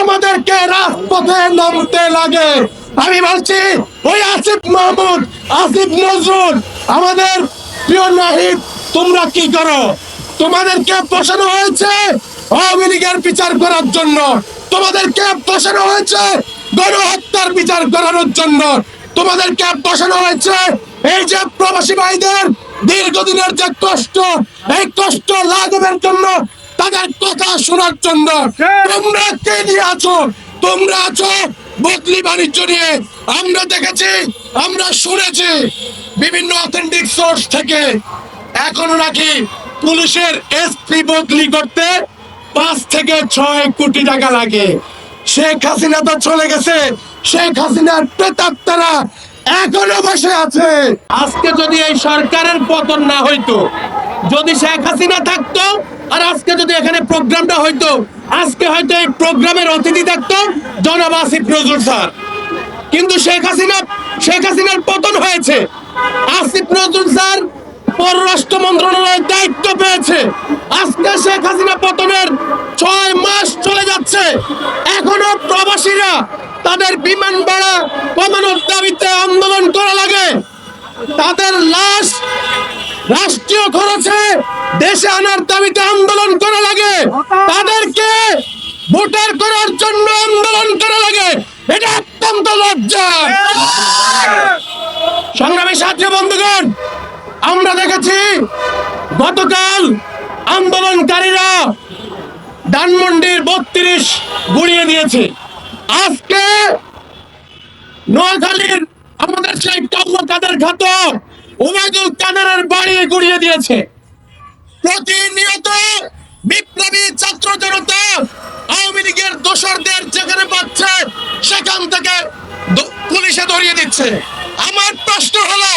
আমাদেরকে রাজপথে নামতে লাগে। আমি বলছি, ওই আসিফ মাহমুদ, আসিফ নজরুল, আমাদের প্রিয় নাহিদ, তোমরা কি করো? তোমাদেরকে বসানো হয়েছে আওয়ামী লীগের বিচার করার জন্য। তোমাদেরকে বসানো হয়েছে গণহত্যার বিচার করানোর জন্য। তোমাদেরকে বসানো হয়েছে এই যে প্রবাসী ভাইদের দীর্ঘদিনের যে কষ্ট, এই কষ্ট লাঘবের জন্য তাদের কথা শোনার জন্য তোমরা কে নিয়ে আছো? তোমরা আছো বদলি বাণিজ্য নিয়ে। আমরা দেখেছি আমরা শুনেছি বিভিন্ন অথেন্টিক সোর্স থেকে। এখনও নাকি পুলিশের এসপি বদলি করতে পাঁচ থেকে ছয় কোটি টাকা লাগে। শেখ হাসিনা তো চলে গেছে। শেখ হাসিনার প্রেতাত্মারা এখনও বসে আছে। আজকে যদি এই সরকারের পতন না হইতো যদি শেখ হাসিনা থাকতো আর আজকে যদি এখানে প্রোগ্রামটা হইতো, আজকে হয়তো এই প্রোগ্রামের অতিথি থাকতো জনাব আসিফ নজরুল স্যার। কিন্তু শেখ হাসিনা, শেখ হাসিনার পতন হয়েছে। আসিফ নজরুল স্যার পররাষ্ট্র মন্ত্রণালয়ের দায়িত্ব পেয়েছে। আজকে শেখ হাসিনা পতনের ছয় মাস চলে যাচ্ছে। এখনও প্রবাসীরা তাদের বিমান ভাড়া কমানোর দাবিতে আন্দোলন করা লাগে। তাদের লাশ রাষ্ট্রীয় খরচে দেশে আনার দাবিতে আন্দোলন করা লাগে। তাদেরকে ভোটার করার জন্য আন্দোলন করা লাগে। এটা অত্যন্ত লজ্জা। সংগ্রামী সাথী বন্ধুগণ, আমরা দেখেছি গতকাল আন্দোলনকারীরা ধানমন্ডির বত্রিশ গুড়িয়ে দিয়েছে। আজকে নোয়াখালীর আমাদের সেই কাদের খাত উমায়দুল কাদেরের বাড়ি গুড়িয়ে দিয়েছে। প্রতিনিয়ত বিপ্লবী ছাত্র জনতা আওয়ামী লীগের দোসরদের যেখানে পাচ্ছে সেখান থেকে পুলিশে ধরিয়ে দিচ্ছে। আমার প্রশ্ন হলো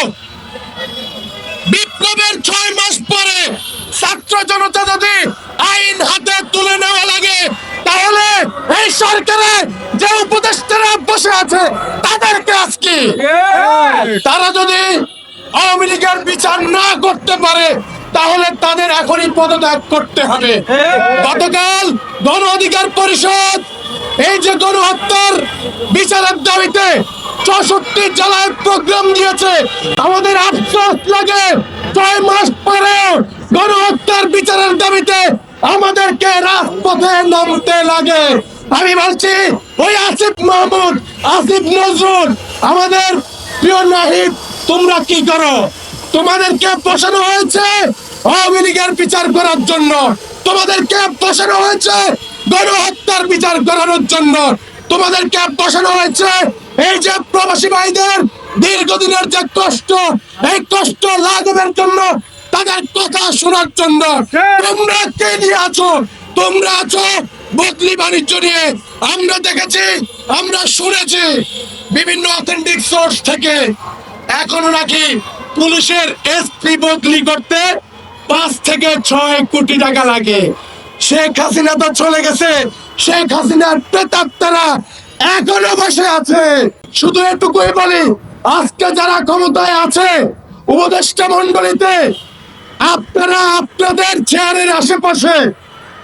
বিপ্লবের ছয় মাস পরে ছাত্র জনতা যদি আইন হাতে তুলে নেওয়া লাগে তাহলে এই সরকারে যে উপদেষ্টারা বসে আছে তাদেরকে আজকে তারা যদি আওয়ামী লীগের বিচার না করতে পারে তাহলে তাদের এখনই পদত্যাগ করতে হবে। গতকাল গণ অধিকার পরিষদ এই যে গণহত্যার বিচারের দাবিতে চৌষট্টি জেলায় প্রোগ্রাম দিয়েছে আমাদের আফসোস লাগে ছয় মাস পরে গণহত্যার বিচারের দাবিতে আমাদেরকে রাজপথে নামতে লাগে। আমি বলছি ওই আসিফ মাহমুদ আসিফ নজরুল আমাদের প্রিয় নাহিদ তোমরা কি করো? তোমাদেরকে বসানো হয়েছে? আওয়ামী লীগের বিচার করার জন্য। তোমাদেরকে বসানো হয়েছে গণহত্যার বিচার করানোর জন্য। তোমাদেরকে বসানো হয়েছে এই যে প্রবাসী ভাইদের দীর্ঘদিনের যে কষ্ট, এই কষ্ট লাঘবের জন্য তাদের কথা শোনার জন্য তোমরা কে নিয়ে আছো? তোমরা আছো বদলি বাণিজ্য নিয়ে। আমরা দেখেছি, আমরা শুনেছি বিভিন্ন অথেন্টিক সোর্স থেকে। এখনও নাকি পুলিশের এসপি বদলি করতে পাঁচ থেকে ছয় কোটি টাকা লাগে। শেখ হাসিনা তো চলে গেছে। শেখ হাসিনার প্রেতাত্মারা এখনও বসে আছে। শুধু এটুকুই বলি, আজকে যারা ক্ষমতায় আছে, উপদেষ্টা মন্ডলীতে আপনারা আপনাদের চেয়ারের আশেপাশে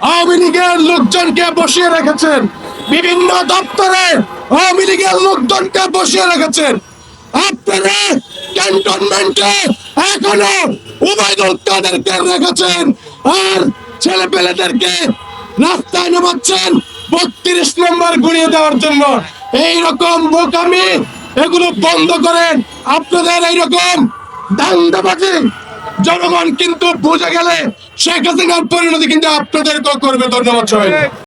আওয়ামী লীগের লোকজনকে বসিয়ে রেখেছেন। বিভিন্ন দপ্তরে আওয়ামী লীগের লোকজনকে বসিয়ে রেখেছেন। আপনারা ক্যান্টনমেন্টে এখনও উবাইদুল কাদেরকে রেখেছেন। আর ছেলে পেলেদেরকে রাস্তায় নামাচ্ছেন বত্রিশ নম্বর ঘুরিয়ে দেওয়ার জন্য। এই রকম বোকামি, এগুলো বন্ধ করেন। আপনাদের এইরকম দান্দাবাজি জনগণ কিন্তু বুঝে গেলে শেখ হাসিনার পরিণতি কিন্তু আপনাদেরকেও করবে। ধন্যবাদ সবাই